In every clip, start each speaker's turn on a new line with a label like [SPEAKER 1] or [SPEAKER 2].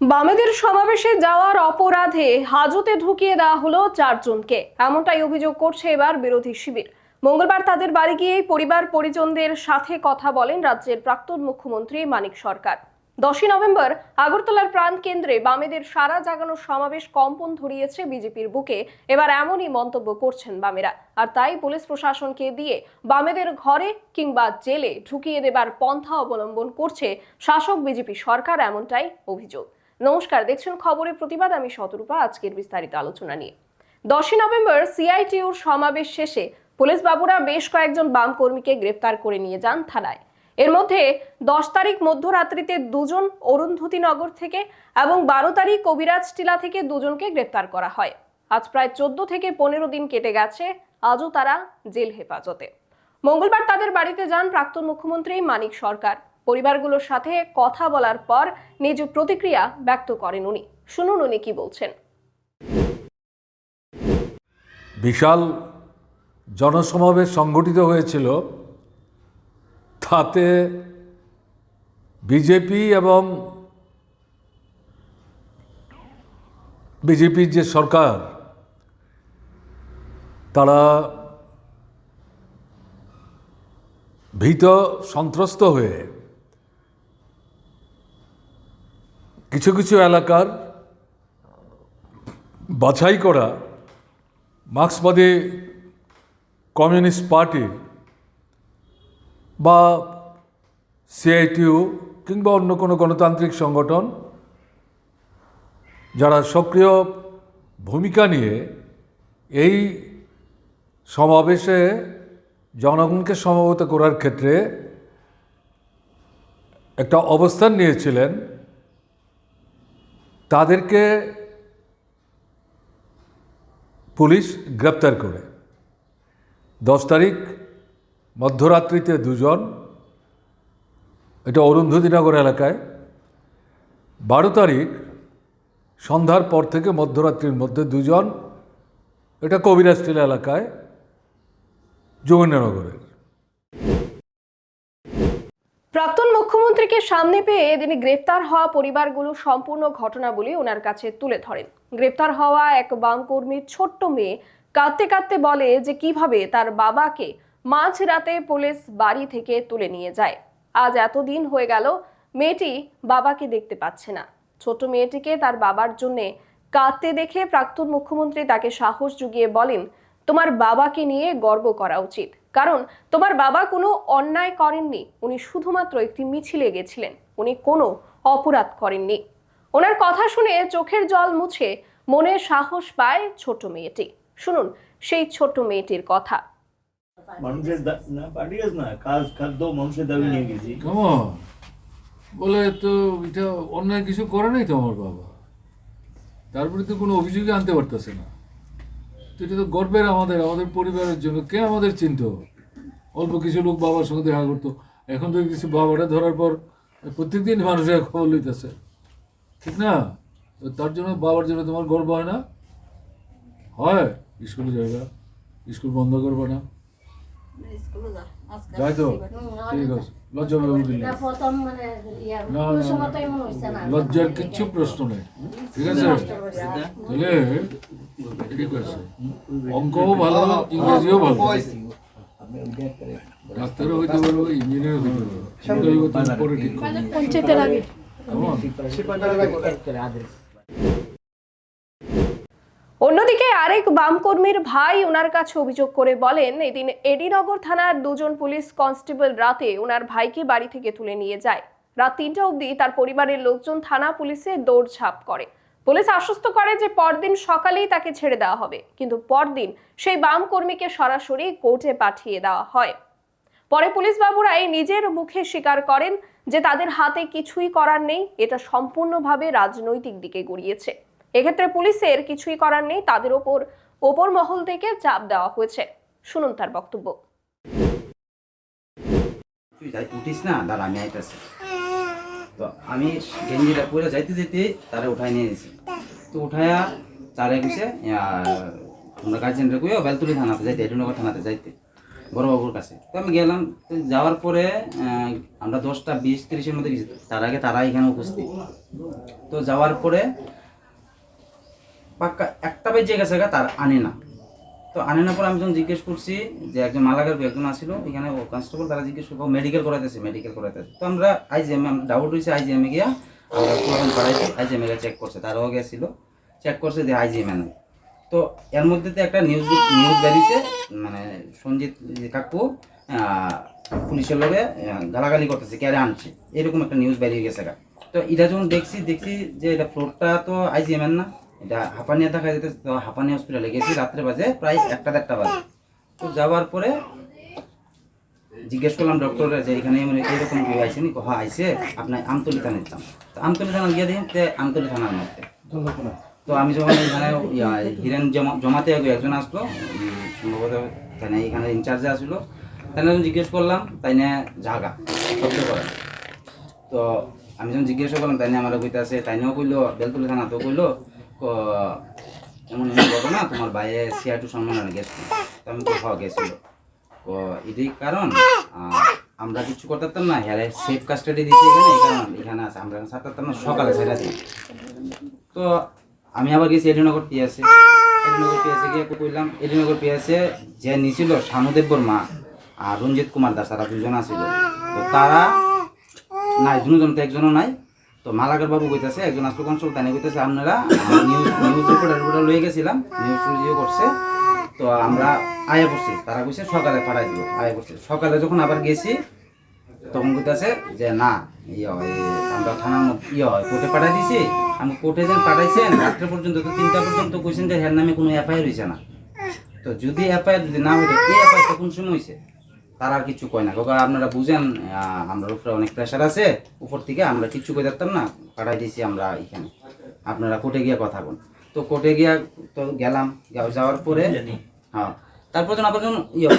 [SPEAKER 1] বামেদের সমাবেশে যাওয়ার অপরাধে হাজতে ঢুকিয়ে দেওয়া হলো চারজনকে। এমনটাই অভিযোগ করছে এবার বিরোধী শিবির। মঙ্গলবার তাদের বাড়ি গিয়ে পরিবার পরিজনদের সাথে কথা বলেন রাজ্যের প্রাক্তন মুখ্যমন্ত্রী মানিক সরকার। দশই নভেম্বর আগরতলার প্রাণ কেন্দ্রে বামেদের সারা জাগানো সমাবেশ কম্পন ধরিয়েছে বিজেপির বুকে। এবার এমনই মন্তব্য করছেন বামেরা। আর তাই পুলিশ প্রশাসনকে দিয়ে বামেদের ঘরে কিংবা জেলে ঢুকিয়ে দেবার পন্থা অবলম্বন করছে শাসক বিজেপি সরকার, এমনটাই অভিযোগ। নমস্কার, দেখছেন খবরের প্রতিবাদ। আমি শতরূপা, আজকের বিস্তারিত আলোচনা নিয়ে। দশই নভেম্বর সিআইটিউর সমাবেশ শেষে পুলিশ বাবুরা বেশ কয়েকজন বাম কর্মীকে গ্রেফতার করে নিয়ে যান থানায়। এর মধ্যে দশ তারিখ মধ্যরাত্রিতে দুজন অরুন্ধতিনগর থেকে এবং বারো তারিখ কবিরাজ টিলা থেকে দুজনকে গ্রেফতার করা হয়। আজ প্রায় চোদ্দ থেকে পনেরো দিন কেটে গেছে, আজও তারা জেল হেফাজতে। মঙ্গলবার তাদের বাড়িতে যান প্রাক্তন মুখ্যমন্ত্রী মানিক সরকার। পরিবারগুলোর সাথে কথা বলার পর নিজ প্রতিক্রিয়া ব্যক্ত করেন উনি। শুনুন উনি কি বলছেন।
[SPEAKER 2] বিশাল জনসমাবেশ সংগঠিত হয়েছিল। তাতে বিজেপি এবং বিজেপির যে সরকার, তারা ভীত সন্ত্রস্ত হয়ে কিছু কিছু এলাকার বাছাই করা মার্ক্সবাদী কমিউনিস্ট পার্টির বা সিআইটিউ কিংবা অন্য কোনো গণতান্ত্রিক সংগঠন যারা সক্রিয় ভূমিকা নিয়ে এই সমাবেশে জনগণকে সমবেত করার ক্ষেত্রে একটা অবস্থান নিয়েছিলেন তাদেরকে পুলিশ গ্রেপ্তার করে। দশ তারিখ, মধ্যরাত্রিতে দুজন, এটা অরুন্ধতিনগর এলাকায়। বারো তারিখ, সন্ধ্যার পর থেকে মধ্যরাত্রির মধ্যে দুজন, এটা কবিরাজটিলা এলাকায় যোগেন্দ্রনগরের
[SPEAKER 1] প্রাক্তন মুখ্যমন্ত্রীকে সামনে পেয়ে তিনি গ্রেফতার হওয়া পরিবারগুলো সম্পূর্ণ ঘটনাবলী ওনার কাছে তুলে ধরেন। গ্রেফতার হওয়া এক বাম কর্মীর ছোট্ট মেয়ে কাঁদতে কাঁদতে বলে যে কীভাবে তার বাবাকে মাঝরাতে পুলিশ বাড়ি থেকে তুলে নিয়ে যায়। আজ এতদিন হয়ে গেল, মেয়েটি বাবাকে দেখতে পাচ্ছে না। ছোট মেয়েটিকে তার বাবার জন্য কাঁদতে দেখে প্রাক্তন মুখ্যমন্ত্রী তাকে সাহস জুগিয়ে বলেন, তোমার বাবাকে নিয়ে গর্ব করা উচিত। কারণ তোমার বাবা কোনো অন্যায় করেননি উনি শুধুমাত্র একটি মিছিলে গেছিলেন উনি কোনো অপরাধ করেননি। ওনার কথা শুনে চোখের জল মুছে মনে সাহস পায় ছোট মেয়েটি। শুনুন সেই ছোট মেয়েটির কথা।
[SPEAKER 3] মানুষের না পাঠিয়েছ না? কাজ খাদ্য মানুষের দাবি নিয়ে গেছি।
[SPEAKER 2] বলে তো এটা অন্যায় কিছু করে নাই তো আমার বাবা। তারপরে তো কোনো অভিযোগই আনতে পারতেছে না। তো এটা তো গর্বের আমাদের আমাদের পরিবারের জন্য। কে আমাদের চিনত? অল্প কিছু লোক বাবার সঙ্গে দেখা করতো। এখন তো কিছু বাবাটা ধরার পর প্রত্যেকদিন মানুষের খবর লইতেছে। ঠিক না? তো তার জন্য বাবার জন্য তোমার গর্ব হয় না? হয়। স্কুলে যাবে স্কুল বন্ধ করবে না। যাই তো। ঠিক আছে। লজ্জা পাবে
[SPEAKER 4] মানে ইয়া
[SPEAKER 2] লজ্জার কিচ্ছু প্রশ্ন নেই। ঠিক আছে? তাহলে ঠিক আছে। অঙ্কও ভালো ইংরেজিও ভালো। ডাক্তারও হইতে পারব ইঞ্জিনিয়ারও হইতে পারব। পরে ঠিক করবে।
[SPEAKER 4] পঞ্চায়েতের আগে।
[SPEAKER 2] কেমন
[SPEAKER 1] অন্যদিকে আরেক বাম কর্মীর ভাই ওনার কাছে অভিযোগ করে বলেন, এদিন এডিনগর থানার দুজন পুলিশ কনস্টেবল রাতে ওনার ভাইকে বাড়ি থেকে তুলে নিয়ে যায়। রাত তিনটা অবধি তার পরিবারের লোকজন থানা পুলিশে দৌড়ঝাঁপ করে। পুলিশ আশ্বস্ত করে যে পরদিন সকালেই তাকে ছেড়ে দেওয়া হবে, কিন্তু পরদিন সেই বাম কর্মীকে সরাসরি কোর্টে পাঠিয়ে দেওয়া হয়। পরে পুলিশ বাবুরাই নিজের মুখে স্বীকার করেন যে তাদের হাতে কিছুই করার নেই, এটা সম্পূর্ণভাবে রাজনৈতিক দিকে গড়িয়েছে। এক্ষেত্রে পুলিশের কিছুই করার নেই, তাদের ওপর ওপর মহল থেকে চাপ দেওয়া হয়েছে। শুনুন তার বক্তব্য।
[SPEAKER 5] তুই উঠিস না, দাঁড়া, আমি তো আমি গেঞ্জিটা পরে যাইতে যেতে তারা উঠাই নিয়ে গেছি। তো উঠায়া তারা গেছে আমরা গার্জেনরা কইও বেলতুলি থানাতে যাইতে এটুনগর থানাতে যাইতে, বড়বাবুর কাছে। তো আমি গেলাম যাওয়ার পরে আমরা দশটা বিশ তিরিশের মধ্যে গেছি। তার আগে তারা এখানে উপস্থিত। তো যাওয়ার পরে পাক্কা একটা বেজে গেছে গা, তার আনে না। তো আনে না পরে আমি যখন জিজ্ঞেস করছি যে একজন মালাগার একজন আসছিল এখানে কনস্টেবল তারা জিজ্ঞেস করব মেডিকেল করাইতেছে মেডিকেল করাইতেছে। তো আমরা আইজিএম ডাউট হয়েছে আইজিএম গিয়া আমরা আইজিএম এ চেক করছে তারাও গেছিল। চেক করছে যে আইজিএম নাই। তো এর মধ্যে তো একটা নিউজ নিউজ বেরিয়েছে মানে সঞ্জিত কাকু পুলিশের আহ, গালাগালি করতেছে ক্যারে আনছে। এরকম একটা নিউজ বেরিয়ে গেছে। তো এটা যখন দেখছি দেখছি যে এটা ফ্লোরটা তো আইজিএম এর না। এটা হাঁপানিয়া দেখা যেতেছে তো হাঁপানি হসপিটালে গেছি রাত্রে বাজে প্রায় একটা দেড়টা বাজে। তো যাওয়ার পরে জিজ্ঞেস করলাম ডক্টর যে এখানে এমন এরকম কেউ আইসে নি হ্যাঁ আইসে আপনার আমতলি থানায় যেতাম তো আমতলি থানা গিয়ে দেখি যে আমতলি থানার মধ্যে। তো আমি যখন এখানে হিরেন জমা- জমাতে একজন আসলো সম্ভবত তাই না এখানে ইনচার্জে আসলো। তাই না জিজ্ঞেস করলাম তাই না জাগা শব্দ করে। তো আমি যখন জিজ্ঞেস করলাম তাই না আমার কইতে আছে তাই নাও কইলো বেলতলি থানা তো কইলো। এমন এমন ঘটনা তোমার বাইরে সিআই টু সম্মেলনে গেছিল আমি হওয়া গেছিল এটাই কারণ আমরা কিছু করতে পারতাম না হ্যাঁ সেফ কাস্টাডি দিচ্ছি এখানে, এই কারণ এখানে আছে। আমরা পারতাম না, সকালে ছেড়ে দিই। তো আমি আবার গেছি এডিনগর পিয়াসে এডিনগর পিয়াসে গিয়ে কইলাম এডিনগর পিয়াসে যে নিছিল শানুদেব্বর মা আর রঞ্জিত কুমার দাস, তারা দুজন আছিল। তো তারা নাই, দুজন তো একজনও নাই। তো মালাকার বাবু কইতাছে, একজন আসলো কনস্টেবল তাই কইতাছে, আপনারা নিউজ নিউজ রিপোর্টার লয়ে গেছিলাম নিউজ রিভিউ করছে, তো আমরা আয়া পড়ছি তারা কইছে, সকালে পাঠাই দিব। আয়া পড়ছি সকালে যখন আবার গেছি, তখন কইতাছে যে, না ইয়ে আমরা থানার মধ্যে ইয়ে হয়, কোর্টে পাঠাই দিছি। আমি কোর্টে যেন পাঠাইছেন, রাত্রে পর্যন্ত তো তিনটা পর্যন্ত কইছেন যে, হের নামে কোনো এফআইআর হয়েছে না। তো যদি এফআইআর যদি না হইতো, এই এফআইআরটা কোন সময় তারা আর কিছু কয় না। কারণ আপনারা বুঝেন আমরা উপরে অনেক প্রেশার আছে উপর থেকে আমরা কিচ্ছু কই থাকতাম না পাঠাই দিছি আমরা এখানে। আপনারা কোর্টে গিয়ে কথা বল তো কোর্টে গিয়া তো গেলাম যাও- যাওয়ার পরে হ্যাঁ তারপর যখন আবার যখন ইয়া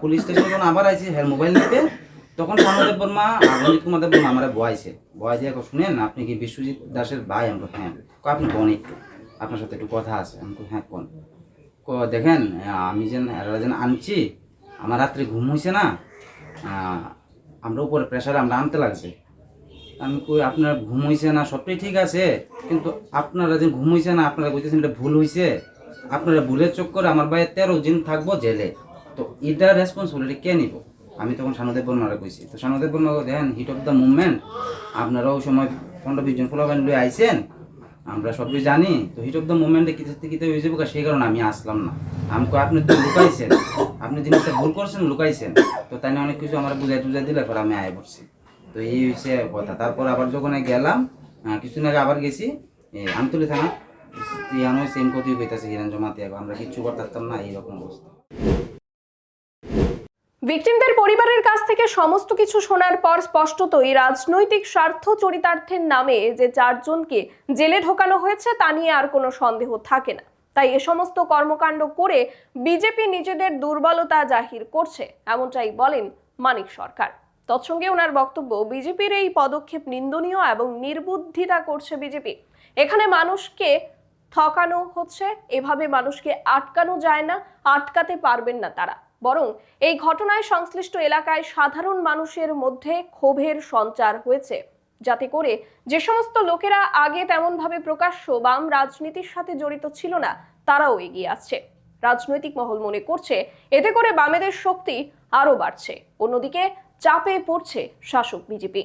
[SPEAKER 5] পুলিশ স্টেশন- যখন আবার আইছি হ্যাঁ মোবাইল নিতে তখন স্বর্ণদেব বর্মা আর রঞ্জিত কুমার দেব বর্মা আমরা বয়াইছে। বয়াই দিয়ে শুনেন আপনি কি বিশ্বজিৎ দাসের ভাই? আমরা হ্যাঁ। আপনি কোন একটু? আপনার সাথে একটু কথা আছে। আমি হ্যাঁ কোন? ক দেখেন আমি যেন এরা যেন আনছি আমার রাত্রে ঘুম হয়েছে না আমরা উপরে প্রেশারে আমরা আনতে লাগছে। আমি কই আপনার ঘুম হয়েছে না? সবটাই ঠিক আছে কিন্তু আপনারা যে ঘুম হয়েছে না আপনারা কইতেছেন এটা ভুল হয়েছে আপনারা ভুলের চক্করে আমার বাইরে তেরো দিন থাকব জেলে। তো এটা রেসপন্সিবিলিটি কে নিব? আমি তখন সানুদেব বর্মারা কইছি। তো সানুদেব বর্মা দেখেন হিট অফ দ্য মুভমেন্ট আপনারা ওই সময় পনেরো বিশ জন ফলোয়ার লয়ে আইসেন আমরা সবই জানি তো হিট অফ দ্য মুভমেন্টে কিছু কিছু হয়ে যাব সেই কারণে আমি আসলাম না। আমি কই, আপনি তো লুকাইছেন। আপনি জিনিসটা ভুল করছেন, লুকাইছেন, তো তাই না অনেক কিছু আমার বুঝাই টুজাই দিলে পর আমি আয় পড়ছি। তো এই হচ্ছে কথা। তারপর আবার যখন গেলাম কিছুদিন আগে আবার গেছি আমতলি থানা। ইয়ানো সেম কথাই কইতাছে হিরেন জমাতে আমরা কিচ্ছু করতে পারতাম না, এইরকম অবস্থা।
[SPEAKER 1] ভিকটিমদের পরিবারের কাছ থেকে সমস্ত কিছু শোনার পর স্পষ্টতই রাজনৈতিক স্বার্থ চরিতার্থের নামে যে চারজনকে জেলে ঢোকানো হয়েছে, তা নিয়ে আর কোনো সন্দেহ থাকে না। তাই এ সমস্ত কর্মকাণ্ড করে বিজেপি নিজেদের দুর্বলতা জাহির করছে, এমনটাই বলেন মানিক সরকার। তৎসঙ্গে ওনার বক্তব্য, বিজেপির এই পদক্ষেপ নিন্দনীয় এবং নির্বুদ্ধিতা করছে বিজেপি। এখানে মানুষকে ঠকানো হচ্ছে, এভাবে মানুষকে আটকানো যায় না, আটকাতে পারবেন না তারা। বরং এই ঘটনায় সংশ্লিষ্ট এলাকায় সাধারণ মানুষের মধ্যে ক্ষোভের সঞ্চার হয়েছে। যাতে করে যে সমস্ত লোকেরা আগে তেমনভাবে প্রকাশ্য বাম রাজনীতির সাথে জড়িত ছিল না তারাও এগিয়ে আসছে। রাজনৈতিক মহল মনে করছে, এতে করে বামেদের শক্তি আরও বাড়ছে। অন্যদিকে চাপে পড়ছে শাসক বিজেপি।